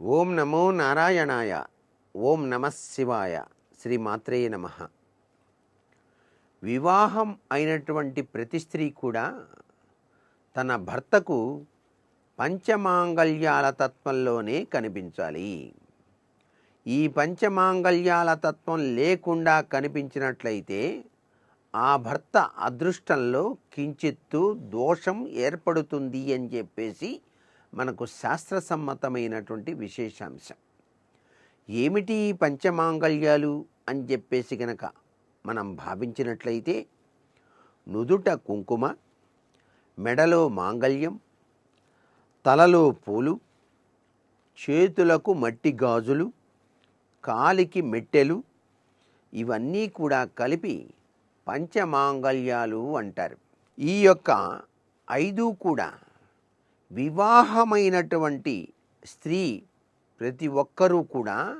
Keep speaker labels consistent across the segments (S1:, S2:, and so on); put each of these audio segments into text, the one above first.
S1: ఓం నమో నారాయణాయ ఓం నమ శివాయ శ్రీ మాత్రే నమ. వివాహం అయినటువంటి ప్రతి స్త్రీ కూడా తన భర్తకు పంచమాంగళ్యాల తత్వంలోనే కనిపించాలి. ఈ పంచమాంగళ్యాల తత్వం లేకుండా కనిపించినట్లయితే ఆ భర్త అదృష్టంలో కించిత్తు దోషం ఏర్పడుతుంది అని చెప్పేసి మనకు శాస్త్రసమ్మతమైనటువంటి విశేషాంశం. ఏమిటి ఈ పంచమాంగళ్యాలు అని చెప్పేసి గనక మనం భావించినట్లయితే నుదుట కుంకుమ మెడలో మాంగళ్యం తలలో పూలు చేతులకు మట్టి గాజులు కాలికి మెట్టెలు ఇవన్నీ కూడా కలిపి పంచమాంగళ్యాలు అంటారు. ఈ యొక్క ఐదు కూడా వివాహమైనటువంటి స్త్రీ ప్రతి ఒక్కరూ కూడా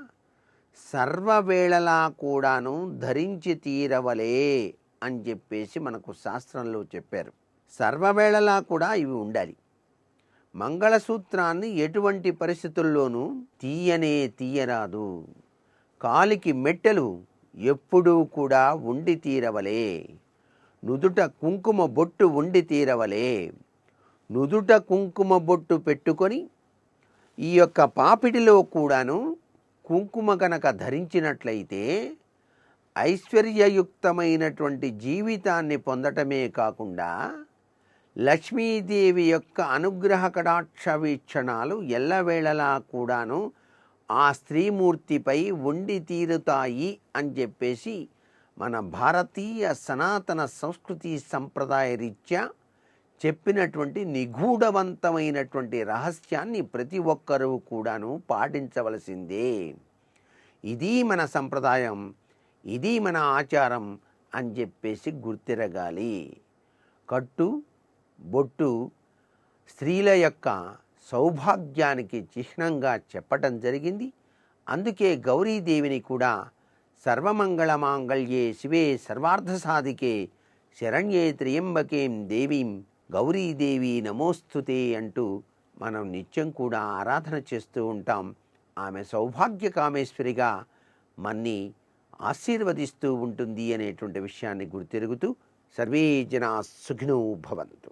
S1: సర్వవేళలా కూడాను ధరించి తీరవలే అని చెప్పేసి మనకు శాస్త్రంలో చెప్పారు. సర్వవేళలా కూడా ఇవి ఉండాలి. మంగళసూత్రాన్ని ఎటువంటి పరిస్థితుల్లోనూ తీయనే తీయరాదు. కాలికి మెట్టెలు ఎప్పుడూ కూడా ఉండి తీరవలే. నుదుట కుంకుమ బొట్టు ఉండి తీరవలే. నుదుట కుంకుమ బొట్టు పెట్టుకొని ఈ యొక్క పాపిడిలో కూడాను కుంకుమ కనుక ధరించినట్లయితే ఐశ్వర్యయుక్తమైనటువంటి జీవితాన్ని పొందటమే కాకుండా లక్ష్మీదేవి యొక్క అనుగ్రహ కటాక్ష వీక్షణాలు ఎల్లవేళలా కూడాను ఆ స్త్రీమూర్తిపై ఉండి తీరుతాయి అని చెప్పేసి మన భారతీయ సనాతన సంస్కృతి సంప్రదాయ రీత్యా చెప్పినటువంటి నిగూఢవంతమైనటువంటి రహస్యాన్ని ప్రతి ఒక్కరూ కూడాను పాటించవలసిందే. ఇది మన సంప్రదాయం ఇది మన ఆచారం అని చెప్పేసి గుర్తిరగాలి. కట్టు బొట్టు స్త్రీల యొక్క సౌభాగ్యానికి చిహ్నంగా చెప్పటం జరిగింది. అందుకే గౌరీదేవిని కూడా సర్వమంగళమాంగళ్యే శివే సర్వార్థ సాధికే శరణ్యే త్రియంబకేం దేవీం గౌరీదేవి నమోస్తుతే అంటూ మనం నిత్యం కూడా ఆరాధన చేస్తూ ఉంటాం. ఆమె సౌభాగ్య కామేశ్వరిగా మన్ని ఆశీర్వదిస్తూ ఉంటుంది అనేటువంటి విషయాన్ని గుర్తిరుగుతూ సర్వే జనా సుఖినో భవంతు.